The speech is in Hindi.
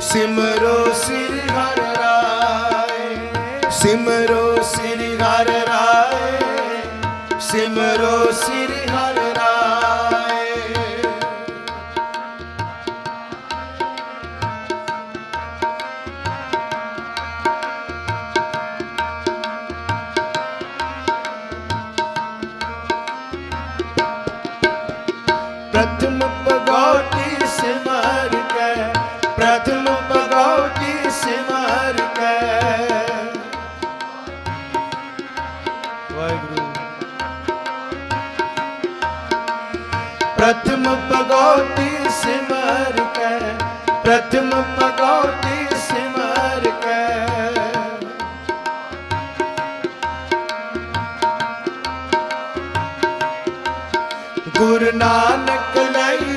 सिमरो श्री हर राय। सिमरो श्री हर राय। सिमरो श्री हर राय। प्रथम पगौटी प्रथम बगौटी सिमर के प्रथम बगौटी सिमर प्रथम बगौटी सिमर गुरु नानक लई